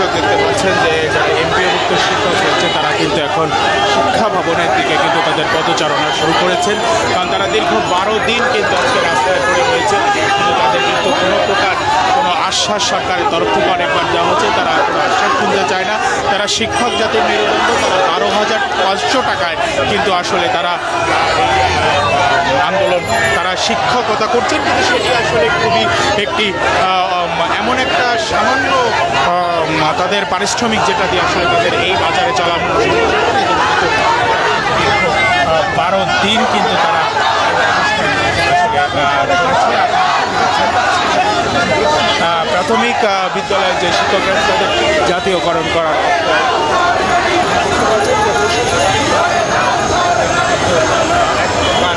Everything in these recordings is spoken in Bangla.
দর্শক দেখতে পাচ্ছেন যে যারা এমপিওভুক্ত শিক্ষক রয়েছে, তারা কিন্তু এখন শিক্ষা ভবনের দিকে কিন্তু তাদের পদচারণা শুরু করেছেন। কারণ তারা দীর্ঘ বারো দিন কিন্তু আজকে রাস্তায় পড়ে রয়েছে। কিন্তু তাদের কিন্তু কোনো প্রকার কোনো আশ্বাস সরকারের তরফ থেকে অনেকবার দেওয়া হচ্ছে তারা কোনো আশ্বাস শুনতে চায় না। তারা শিক্ষক জাতির মেরুদণ্ড তারা বারো হাজার পাঁচশো টাকায় কিন্তু আসলে তারা আন্দোলন তারা শিক্ষকতা করছেন কিন্তু সেটি আসলে খুবই একটি এমন একটা সামান্য তাদের পারিশ্রমিক যেটা দিয়ে আসলে তাদের এই বাজারে আহ, বারো দিন কিন্তু তারা প্রাথমিক বিদ্যালয়ের যে শিক্ষকরা তাদের জাতীয়করণ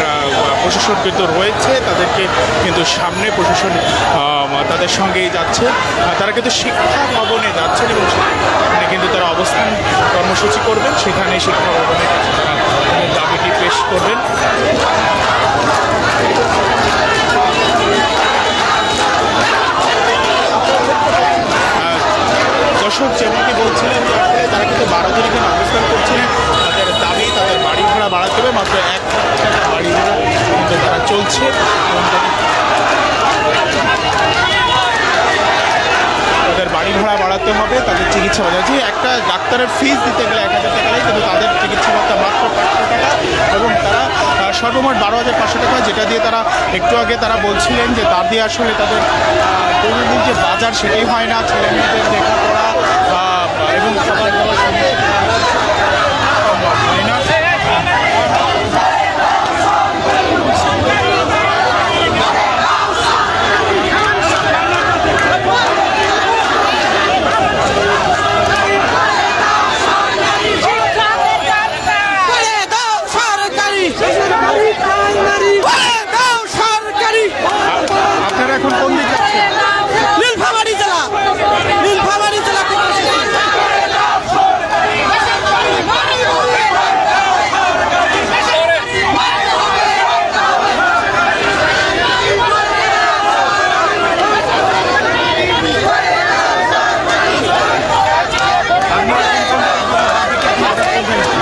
আহ, প্রশাসন কিন্তু রয়েছে তাদেরকে কিন্তু সামনে প্রশাসন তাদের সঙ্গেই যাচ্ছে। তারা কিন্তু শিক্ষা ভবনে যাচ্ছেন এবং সেখানে কিন্তু তারা অবস্থান কর্মসূচি করবেন। সেখানে শিক্ষা ভবনে দাবিটি পেশ করবেন। দর্শক যেমনটি বলছিলেন তারা কিন্তু বারো তারিখে অবস্থান করছিলেন। তাদের দাবি, তাদের বাড়ি ভাড়া বাড়াতে হবে, মাত্র এক বাড়ি ভাড়া কিন্তু তারা চলছে। তাদের- বাড়ি ভাড়া বাড়াতে হবে, তাদের চিকিৎসা ভাতা যে একটা ডাক্তারের ফিস দিতে গেলে এক হাজার টাকা কিন্তু তাদের চিকিৎসা ভাতা মাত্র পাঁচশো টাকা এবং তারা আহ, সর্বমোট বারো হাজার পাঁচশো টাকা, যেটা দিয়ে তারা একটু আগে তারা বলছিলেন যে তার দিয়ে আসলে তাদের দৈনন্দিন যে বাজার সেটাই হয় না, ছেলে মেয়েদের লেখাপড়া এবং খাবার দাবার সমস্ত সম্ভব হয় না বলে দাও সরকারি বলে দাও সরকারি আপনারা এখন কোন দিকে যাচ্ছেন নীলফামারী জেলা নীলফামারী জেলা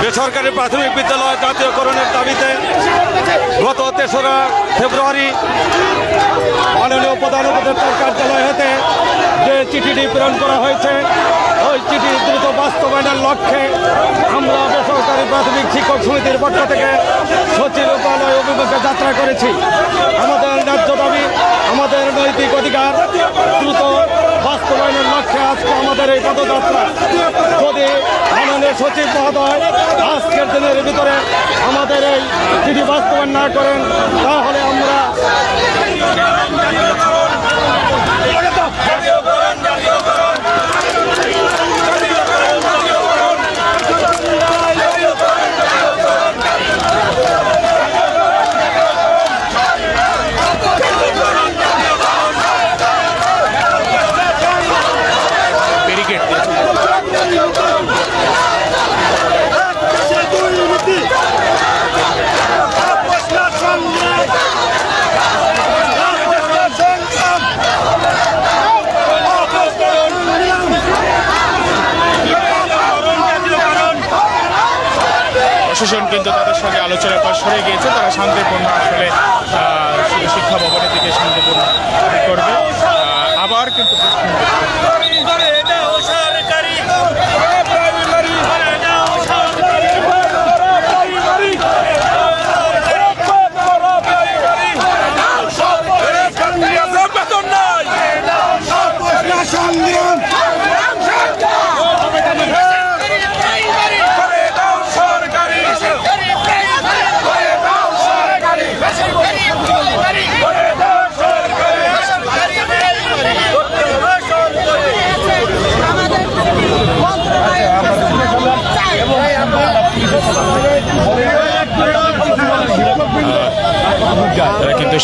বেসরকারি প্রাথমিক বিদ্যালয় জাতীয়করণের দাবিতে তেসরা ফেব্রুয়ারি মাননীয় প্রধান উপদেষ্টার কার্যালয় হতে চিঠিটি প্রেরণ করা হয়েছে। ওই চিঠি দ্রুত বাস্তবায়নের লক্ষ্যে আমরা বেসরকারি প্রাথমিক শিক্ষক সমিতির পক্ষ থেকে সচিবালয় অভিমুখে যাত্রা করেছি। আমাদের ন্যায্য দাবি, আমাদের নৈতিক অধিকার দ্রুত বাস্তবায়নের লক্ষ্যে আজকে আমাদের এই পদযাত্রা। যদি মাননীয় সচিব মহোদয় আজকের দিনের ভিতরে আমাদের এই চিঠি বাস্তবায়ন না করেন, তাহলে আমরা প্রশাসন কিন্তু তাদের সঙ্গে আলোচনার পর সরে গিয়েছে। তারা শান্তিপূর্ণ আসলে শিক্ষা ভবনের দিকে শান্তিপূর্ণ করবে।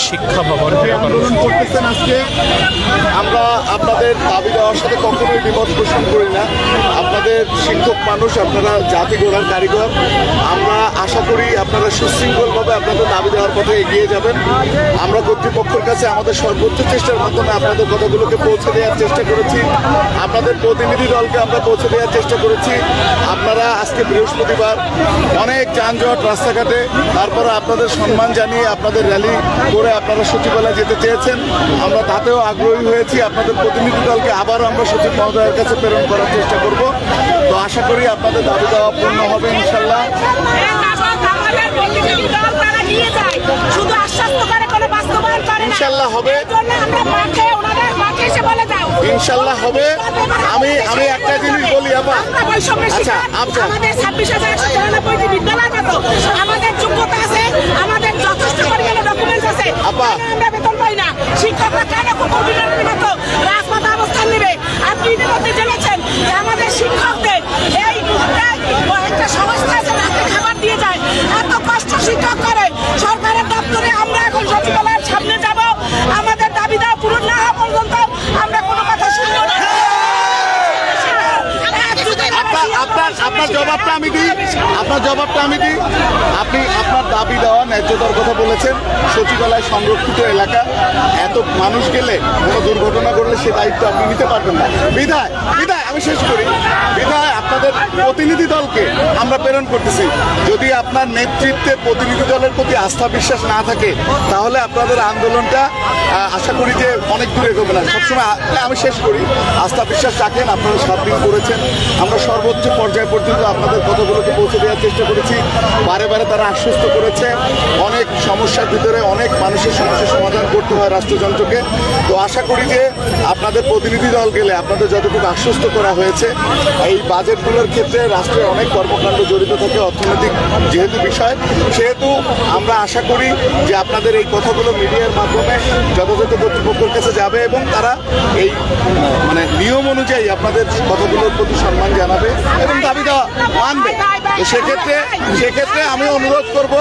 শিক্ষা ভবন আমরা আপনাদের দাবি দেওয়ার সাথে কখনোই বিপদ পোষণ করি না। আপনাদের শিক্ষক মানুষ, আপনারা জাতি গড়ার কারিগর। আমরা আশা করি আপনারা সুশৃঙ্খলভাবে আপনাদের দাবি দেওয়ার পথে এগিয়ে যাবেন। আমরা কর্তৃপক্ষের কাছে আমাদের সর্বোচ্চ চেষ্টার মাধ্যমে আপনাদের কথাগুলোকে পৌঁছে দেওয়ার চেষ্টা করেছি। আপনাদের প্রতিনিধি দলকে আমরা পৌঁছে দেওয়ার চেষ্টা করেছি। আপনারা আজকে বৃহস্পতিবার অনেক যানজট, রাস্তাঘাটে, তারপরে আপনাদের সম্মান জানিয়ে আপনাদের র্যালি করে আপনারা সচিবালয়ে যেতে চেয়েছেন। আমরা তাতেও আগ্রহী হয়েছি। আপনাদের প্রতিনিধি দলকে আবারও আমরা সচিব মহোদয়ের কাছে প্রেরণ করার চেষ্টা করব। তো আশা করি আপনাদের দাবি দেওয়া পূর্ণ হবে ইনশাল্লাহ ইনশাল্লাহ হবে। ইনশাল্লাহ হবে। আমি আমি একটা জিনিস বলি আপা আচ্ছা। আচ্ছা। আমাদের ছাব্বিশ হাজার বিদ্যালয় আমাদের যোগ্যতা আছে। আমাদের যথেষ্ট আছে আমরা বেতন পাই না। শিক্ষকরা কেন কুকুর বিড়ালের মতো রাজপথে অবস্থান নেবে? আপনি ইতিমধ্যে জেনেছেন? যে আমাদের শিক্ষকদের এই একটা সংস্থা আছে রাতে খাবার দিয়ে যায়। এত কষ্ট শিক্ষক করে। সরকারের দপ্তরে আমরা এখন সচিবালয়ের সামনে যাব। আমাদের দাবি দেওয়া পূরণ না হওয়া পর্যন্ত আমরা কোনো কথা শুনব না আপনার আপনার জবাবটা আমি দিই। আপনার জবাবটা আমি দিই। আপনি আপনার দাবি দেওয়া ন্যায্যতার কথা বলেছেন। সচিবালয় সংরক্ষিত এলাকা। এত মানুষ গেলে কোনো দুর্ঘটনা করলে সে দায়িত্ব আপনি নিতে পারবেন না। বিধায় বিধায়। আমি শেষ করি। বিধায় আপনাদের প্রতিনিধি দলকে আমরা প্রেরণ করতেছি। যদি আপনার নেতৃত্বে প্রতিনিধি দলের প্রতি আস্থা বিশ্বাস না থাকে, তাহলে আপনাদের আন্দোলনটা আশা করি যে অনেক দূরে এগোবে না। সবসময় আমি শেষ করি। আস্থা বিশ্বাস রাখেন, আপনারা সাত দিন করেছেন। আমরা সর্বোচ্চ পর্যায় পর্যন্ত আপনাদের কথাগুলোকে পৌঁছে দেওয়ার চেষ্টা করেছি। বারে বারে তারা আশ্বস্ত করেছে। অনেক সমস্যার ভিতরে অনেক মানুষের সমস্যার সমাধান করতে হয় রাষ্ট্রযন্ত্রকে। তো আশা করি যে আপনাদের প্রতিনিধি দল গেলে আপনাদের যতটুকু আশ্বস্ত করা হয়েছে, এই বাজেটগুলোর ক্ষেত্রে রাষ্ট্রের অনেক কর্মকাণ্ড জড়িত থাকে অর্থনৈতিক যেহেতু বিষয়। সেহেতু আমরা আশা করি যে আপনাদের এই কথাগুলো মিডিয়ার মাধ্যমে যথাযথ কর্তৃপক্ষের কাছে যাবে এবং তারা এই মানে নিয়ম অনুযায়ী আপনাদের কথাগুলোর প্রতি সম্মান জানাবে এবং দাবি দেওয়া মানবে। সেক্ষেত্রে সেক্ষেত্রে আমি অনুরোধ করব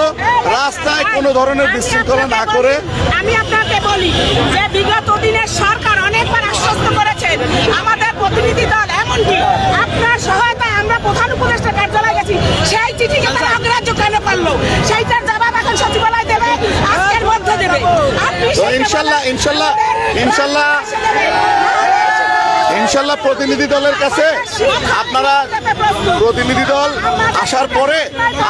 রাস্তায় কোনো ধরনের বিশৃঙ্খলা না করে আমি আপনাকে বলি যে বিগত দিনের সরকার অনেকবার আশ্বস্ত করেছেন আমাদের প্রতিনিধি দল এমনকি আপনার সহায়তায় আমরা প্রধান উপদেষ্টা কার্যালয়ে গেছি সেই চিঠিকে তারা অগ্রাহ্য কেন করল? সেইটার জবাব এখন সচিবালয় দেবে আজকের মধ্যে দেবে। ইনশাল্লাহ ইনশাল্লাহ ইনশাল্লাহ ইনশাল্লাহ প্রতিনিধি দলের কাছে আপনারা প্রতিনিধি দল আসার পরে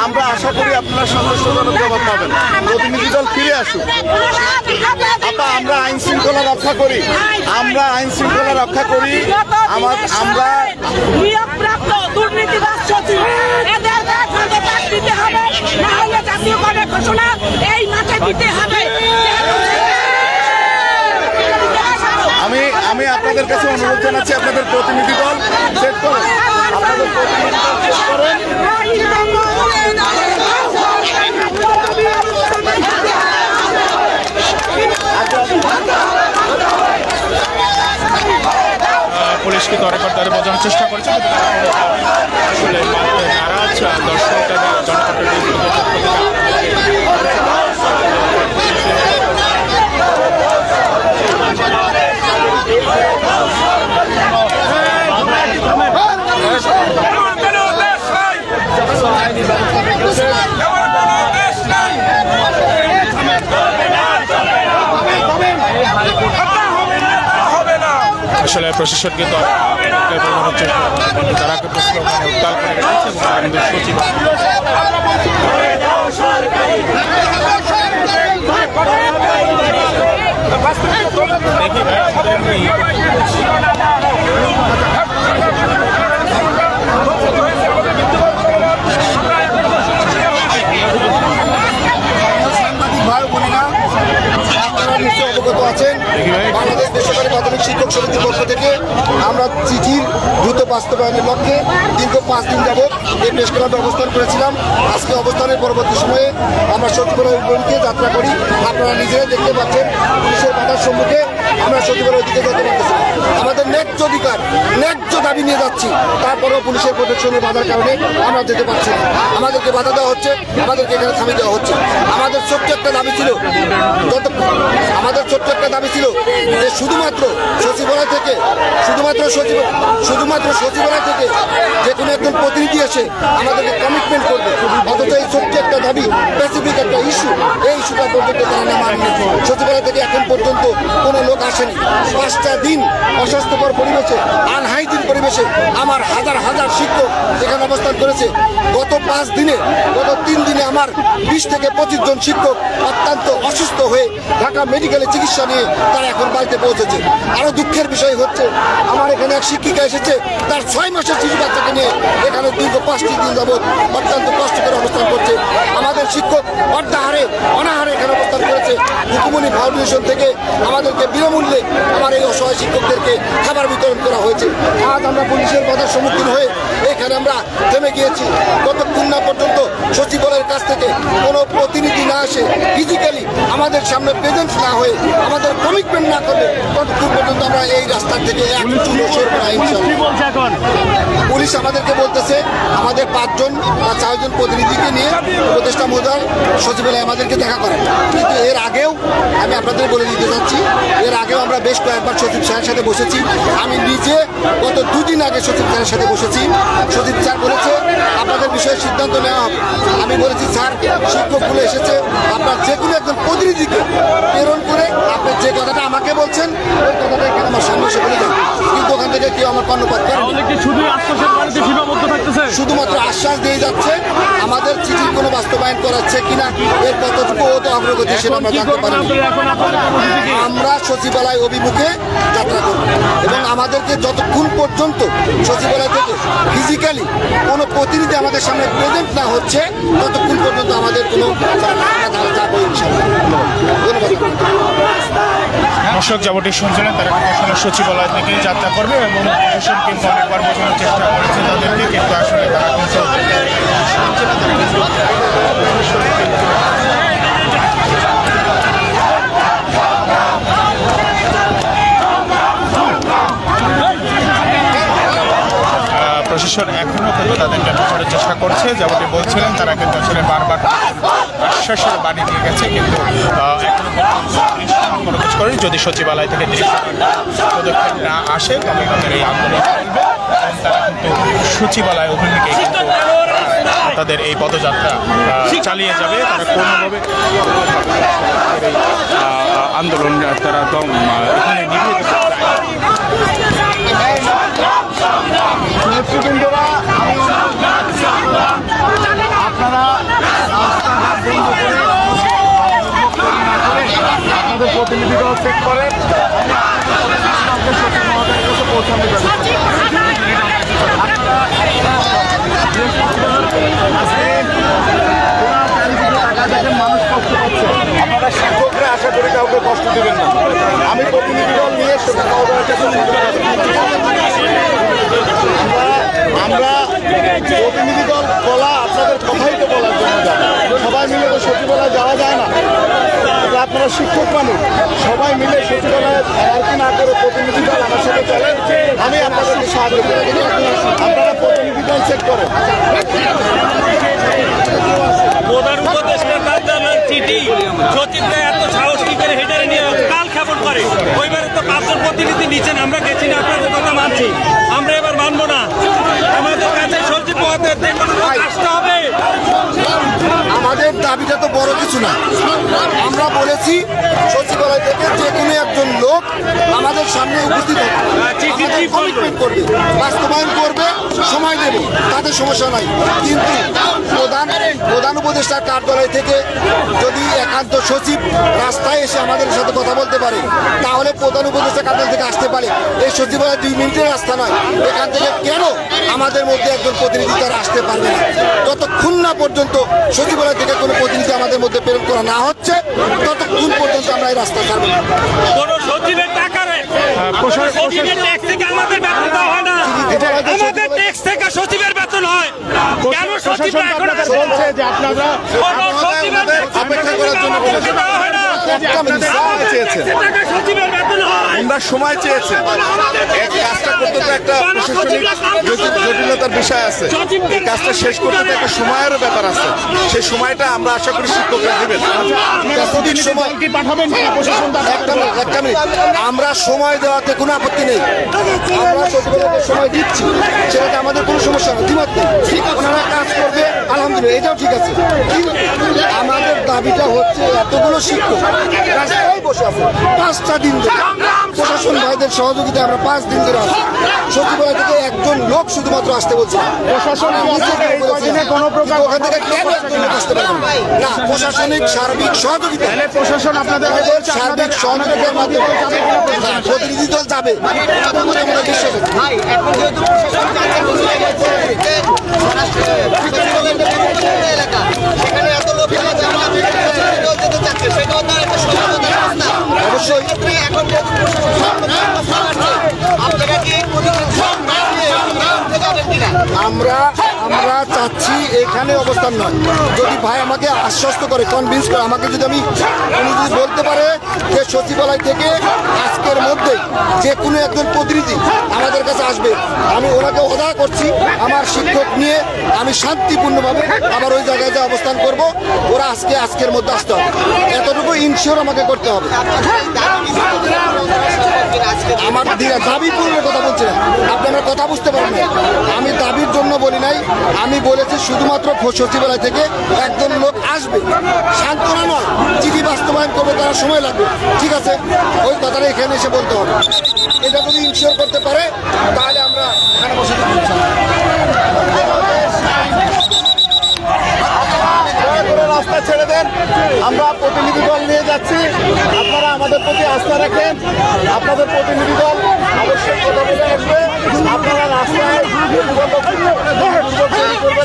আমরা আশা করি আপনারা সন্তুষ্টজনক জবাব পাবেন। প্রতিনিধি দল ফিরে আসুক। আপা, আমরা আইন শৃঙ্খলা রক্ষা করি। আমরা আইন শৃঙ্খলা রক্ষা করি। আমার আমরা ঘোষণা এই মাঠে দিতে হবে আমি আমি আপনাদের কাছে অনুরোধ জানাচ্ছি আপনাদের প্রতিনিধি দল সেট করেন। আপনাদের প্রতিনিধি দল সেট করেন। বোঝানোর চেষ্টা করেছে আসলে নারাজ আহ, দর্শক তাদের জনগণের বিরুদ্ধে আসলে প্রশাসন কিন্তু তারা উত্তাল দেখি ভাই, সাংবাদিক ভাই বোনেরা আপনারা নিশ্চয় অবগত আছেন বাংলাদেশ বেসরকারি প্রাথমিক শিক্ষক সমিতির পক্ষ থেকে আমরা চিঠির দ্রুত বাস্তবায়নের লক্ষ্যে দীর্ঘ পাঁচ দিন যাবৎ এই প্রেস ক্লাবে অবস্থান করেছিলাম। আজকে অবস্থানের পরবর্তী সময়ে আমরা সচিবালয় অভিমুখে যাত্রা করি। আপনারা নিজেরাই দেখতে পাচ্ছেন পুলিশের বাধার সম্মুখে আমরা সচিবালয়ের দিকে যেতে পারতেছি আমাদের ন্যায্য অধিকার, ন্যায্য দাবি নিয়ে যাচ্ছি। তারপরেও পুলিশের প্রোটেকশনের বাধার কারণে আমরা যেতে পারছি না। আমাদেরকে বাধা দেওয়া হচ্ছে, আমাদেরকে এখানে থামিয়ে দেওয়া হচ্ছে। আমাদের ছোট্ট একটা দাবি ছিল, যত আমাদের ছোট্ট একটা দাবি ছিল যে শুধুমাত্র সচিবালয় থেকে, শুধুমাত্র সচিব, শুধুমাত্র সচিবালয় থেকে যে কোনো একজন প্রতিনিধি এসে আমাদেরকে কমিটমেন্ট করবে। অথচ এই ছোট্ট একটা দাবি স্পেসিফিক একটা ইস্যু এই ইস্যুটা পর্যন্ত তারা না মানবে। সচিবালয় থেকে এখন পর্যন্ত কোনো লোক আসেনি। পাঁচটা দিন অস্বাস্থ্যকর পরিবেশে, আনহাইজিন পরিবেশে আমার হাজার হাজার শিক্ষক এখানে অবস্থান করেছে। গত পাঁচ দিনে, গত তিন দিনে আমার বিশ থেকে পঁচিশ জন শিক্ষক অত্যন্ত অসুস্থ হয়ে ঢাকা মেডিকেলে চিকিৎসা নিয়ে তারা এখন বাড়িতে পৌঁছেছে। আরও দুঃখের বিষয় হচ্ছে, আমার এখানে এক শিক্ষিকা এসেছে, তার ছয় মাসের শিশু বাচ্চাকে নিয়ে এখানে দীর্ঘ পাঁচটি দিন যাবৎ অত্যন্ত কষ্ট করে অবস্থান করছে। আমাদের শিক্ষক অর্ধাহারে, অনাহারে এখানে অবস্থান করেছে। হুকুমনি ফাউন্ডেশন থেকে আমাদেরকে বিনামূল্যে আমার এই অসহায় শিক্ষকদেরকে খাবার বিতরণ করা হয়েছে। আজ আমরা পুলিশের বাধার সম্মুখীন হয়ে এখানে আমরা থেমে গিয়েছি। কতক্ষণ না পর্যন্ত সচিবালয়ের কাছ থেকে কোনো প্রতিনিধি না আসে ফিজিক্যালি আমাদের সামনে প্রেজেন্ট না হয়ে আমাদের কমিটমেন্ট না করবে ততক্ষণ পর্যন্ত আমরা এই রাস্তার থেকে এক চুলো সরব না পুলিশ আমাদেরকে বলতেছে আমাদের পাঁচজন বা চারজন প্রতিনিধিকে নিয়ে উপদেষ্টা মহোদয় সচিবালয়ে আমাদেরকে দেখা করেন। কিন্তু এর আগেও আমি আপনাদের বলে দিতে চাচ্ছি এর আগেও আমরা বেশ কয়েকবার সচিব স্যারের সাথে বসেছি। আমি নিজে গত দুদিন আগে সচিব স্যারের সাথে বসেছি। সচিব স্যার বলেছে, আপনাদের বিষয়ে সিদ্ধান্ত নেওয়া হবে। আমি বলেছি, স্যার শিক্ষকগুলো এসেছে। আপনার যে কোনো একজন প্রতিনিধিকে প্রেরণ করে আপনি যে কথাটা আমাকে বলছেন, ওই কথাটা এখানে আমার সামনে এসে বলে থেকে কেউ আমার কর্ণপাত করেনি। শুধুমাত্র আশ্বাস দিয়ে যাচ্ছে আমাদের চিঠির কোনো বাস্তবায়ন করাচ্ছে কিনা এর কতটুকু অগ্রগতি সেটা আমরা জানতে পারিনি। কি? আমরা সচিবালয় অভিমুখে যাত্রা করব এবং আমাদেরকে যতক্ষণ পর্যন্ত সচিবালয় থেকে ফিজিক্যালি কোনো প্রতিনিধি আমাদের সামনে প্রেজেন্ট না হচ্ছে ততক্ষণ পর্যন্ত আমাদের কোনো আমরা যাব ইনশাআল্লাহ। ধন্যবাদ দর্শক যেমনটি শুনছিলেন, তারা আসলে সচিবালয় থেকে যাত্রা করবে এবং প্রশাসন কিন্তু অনেকবার বোঝানোর চেষ্টা করেছে তাদেরকে, কিন্তু আসলে তারা প্রশাসন এখনও কিন্তু তাদেরকে বোঝানোর চেষ্টা করছে, যেমনটি বলছিলেন, তারা কিন্তু আসলে বারবার আশ্বাসের বাড়ি দিয়ে গেছে কিন্তু এখনও কোনো কিছু করেনি। যদি সচিবালয় থেকে পদক্ষেপ না আসে তবে তাদের এই আন্দোলন এবং তারা কিন্তু সচিবালয় অভিমুখে কিন্তু তাদের এই পদযাত্রা চালিয়ে যাবে। তারা কোনোভাবে আন্দোলন তারা আহ, এখানে চায় নেতৃবৃন্দরা আমি আপনারা রাস্তাঘাট বন্ধ করে প্রতিনিধি দল চেক করেন। আমি আপনাদের সচিব মহোদয়ের কাছে পৌঁছানোর ব্যবস্থা করব। আপনারা আজকে ওরা চারিদিকে টাকা দেখেন মানুষ কষ্ট পাচ্ছে আপনারা শিক্ষকরা আশা করি কাউকে কষ্ট দেবেন না আমি প্রতিনিধি দল নিয়ে সচিব মহোদয়ের কাছে আমরা প্রতিনিধি দল বলা আপনাদের কথাই তো বলার জন্য যাব সবাই মিলে তো সচিবালয় যাওয়া যায় না তো আপনারা শিক্ষক মানুষ সবাই মিলে সচিবালয়ে আর কি না করে প্রতিনিধি দল আমার সাথে চলেন আমি আপনাদেরকে সাহায্য করি আপনারা প্রতিনিধি দল চেক করেন প্রধান উপদেষ্টার কার্যালয়ের চিঠি সচিবরা এত সাহস কি করে হেঁটে নিয়ে কাল খাপন করে ওইবারে তো পাঁচজন প্রতিনিধি নিচ্ছেন আমরা গেছি না আপনাদের কথা মানছি আমরা এবার মানবো না আমাদের কাছে সচিব মহোদয়ের দেখুন আসতে হবে আমাদের দাবিটা তো বড় কিছু না। আমরা বলেছি সচিবালয় থেকে যে কোনো একজন লোক আমাদের সামনে উপস্থিত হবে। commitment করবে বাস্তবায়ন করবে সময় দেবে তাতে সমস্যা নাই। কিন্তু প্রধান প্রধান উপদেষ্টার কার্যালয় থেকে যদি একান্ত সচিব রাস্তায় এসে আমাদের সাথে কথা বলতে পারে। তাহলে প্রধান উপদেষ্টা কার্যালয় থেকে আসতে পারে। এই সচিবালয় দুই মিনিটের রাস্তা নয়। এখান থেকে কেন আমাদের মধ্যে একজন প্রতিনিধি তারা আসতে পারবে না? যতক্ষণ না পর্যন্ত সচিবালয় থেকে কোনো প্রতিনিধি আমাদের মধ্যে প্রেরণ করা না হচ্ছে ততক্ষণ পর্যন্ত আমরা এই রাস্তা ছাড়বো না। সচিবের টাকা রে প্রশা- ট্যাক্স থেকে আমাদের বেতন দেওয়া হয় না। আমাদের ট্যাক্স থেকে সচিবের বেতন হয়। কেন সচিব এখন? বলছে যে আপনারা অপেক্ষা করার জন্য সময় চেয়েছেন। হয়। আমরা সময় চেয়েছেন। এই কাজটা করতে তো একটা প্রশাসনিক জটিলতার বিষয় আছে। এই কাজটা শেষ করতে তো একটা সময়েরও ব্যাপার আছে। সেই সময়টা আমরা আশা করি শিক্ষকরা দেবেন। মিনিট আমরা সময় দেওয়াতে কোনো আপত্তি নেই। আমরা সময় দিচ্ছি। সেটাতে আমাদের কোনো সমস্যা নেই। দ্বিমত নেই ওনারা কাজ করবে। আলহামদুলিল্লাহ এটাও ঠিক আছে। আমাদের দাবিটা হচ্ছে এতগুলো শিক্ষক রাস্তায় বসে আছে পাঁচটা দিন ধরে প্রশাসন ভাইদের সহযোগিতায় আমরা পাঁচ দিন ধরে আছি। সচিবালয় থেকে একজন লোক শুধুমাত্র আসতে বলছে প্রশাসন কি আপনাদের এই কয়দিনে কোনো প্রকার ওখান থেকে কেন একজন লোক আসতে পারবে না? প্রশাসনিক সার্বিক সহযোগিতা। প্রশাসন আপনাদের সার্বিক সহযোগিতার মাধ্যমে। হ্যাঁ, প্রতিনিধি দল যাবে। এতটুকু এখন আমরা আমরা চাচ্ছি এখানে অবস্থান নয়। যদি ভাই আমাকে আশ্বস্ত করে কনভিন্স করে, আমাকে যদি আমি, উনি যদি বলতে পারে যে সচিবালয় থেকে আজকের মধ্যে যে কোনো একজন প্রতিনিধি আমাদের কাছে আসবে, আমি ওনাকে অদা করছি। আমার শিক্ষক নিয়ে আমি শান্তিপূর্ণভাবে আবার ওই জায়গায় যে অবস্থান করব, ওরা আজকে, আজকের মধ্যে আসতে হবে। এতটুকু ইনশিওর আমাকে করতে হবে। আমার দাবি পূরণের কথা বলছি না। আপনি আমার কথা বুঝতে পারেন আমি দাবির জন্য বলি নাই। আমি বলেছি শুধুমাত্র ফ- সচিবালয় থেকে একজন লোক আসবে। সান্ত্বনা নয়, চিঠি বাস্তবায়ন করবে, তারা সময় লাগবে। ঠিক আছে, ওই কথাটা এখানে এসে বলতে হবে। এটা যদি ইনশিওর করতে পারে, তাহলে আমরা এখানে বসে থাকব ইনশাআল্লাহ। দয়া করে রাস্তা ছেড়ে দেন। আমরা প্রতিনিধি দল নিয়ে যাচ্ছি। আপনারা আমাদের প্রতি আস্থা রাখেন। আপনাদের প্রতিনিধি দল অবশ্যই আপনারা রাস্তায়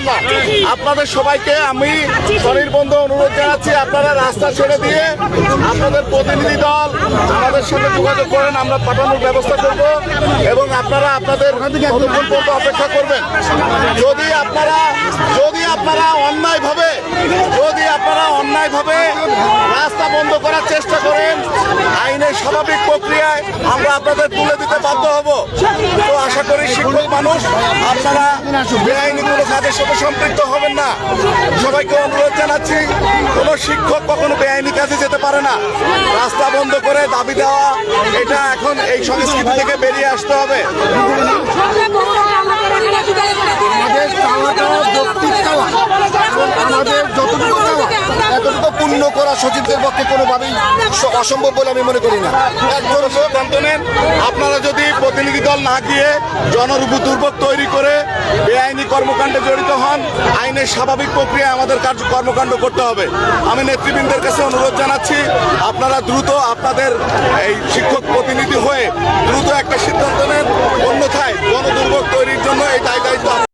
না। আপনাদের সবাইকে আমি শরীর বন্ধু অনুরোধ জানাচ্ছি, আপনারা রাস্তা ছেড়ে দিয়ে আপনাদের প্রতিনিধি দল আমাদের সাথে যোগাযোগ করেন, আমরা পাঠানোর ব্যবস্থা করব এবং আপনারা আপনাদের অপেক্ষা করবেন। যদি আপনারা যদি আপনারা অন্যায়ভাবে, যদি আপনারা অন্যায়ভাবে রাস্তা বন্ধ করার চেষ্টা করেন, আইনের স্বাভাবিক প্রক্রিয়ায় আমরা আপনাদের তুলে দিতে বাধ্য হব। তো আশা করি শিক্ষক মানুষ, আপনারা বেআইনি কোনো কাজের সাথে সম্পৃক্ত হবেন না। সবাইকে অনুরোধ জানাচ্ছি, কোনো শিক্ষক কখনো বেআইনি কাজে যেতে পারে না। রাস্তা বন্ধ করে দাবি দেওয়া এটা এখন এই সংস্কৃতি থেকে বেরিয়ে আসতে হবে। আমাদের যতটুকু এতটুকু পূর্ণ করা সচিবদের পক্ষে কোনোভাবেই অসম্ভব বলে আমি মনে করি না। একজন লোক আপনারা যদি প্রতিনিধি দল না গিয়ে জনরূপ দুর্ভোগ তৈরি করে বেআইনি কর্মকাণ্ডে জড়িত হন, আইনের স্বাভাবিক প্রক্রিয়ায় আমাদের কার্য কর্মকাণ্ড করতে হবে। আমি নেতৃবৃন্দের কাছে অনুরোধ জানাচ্ছি, আপনারা দ্রুত আপনাদের এই শিক্ষক প্রতিনিধি হয়ে দ্রুত একটা সিদ্ধান্ত নেন। অন্যথায় গণদুর্ভোগ তৈরির জন্য এই দায় দায়িত্ব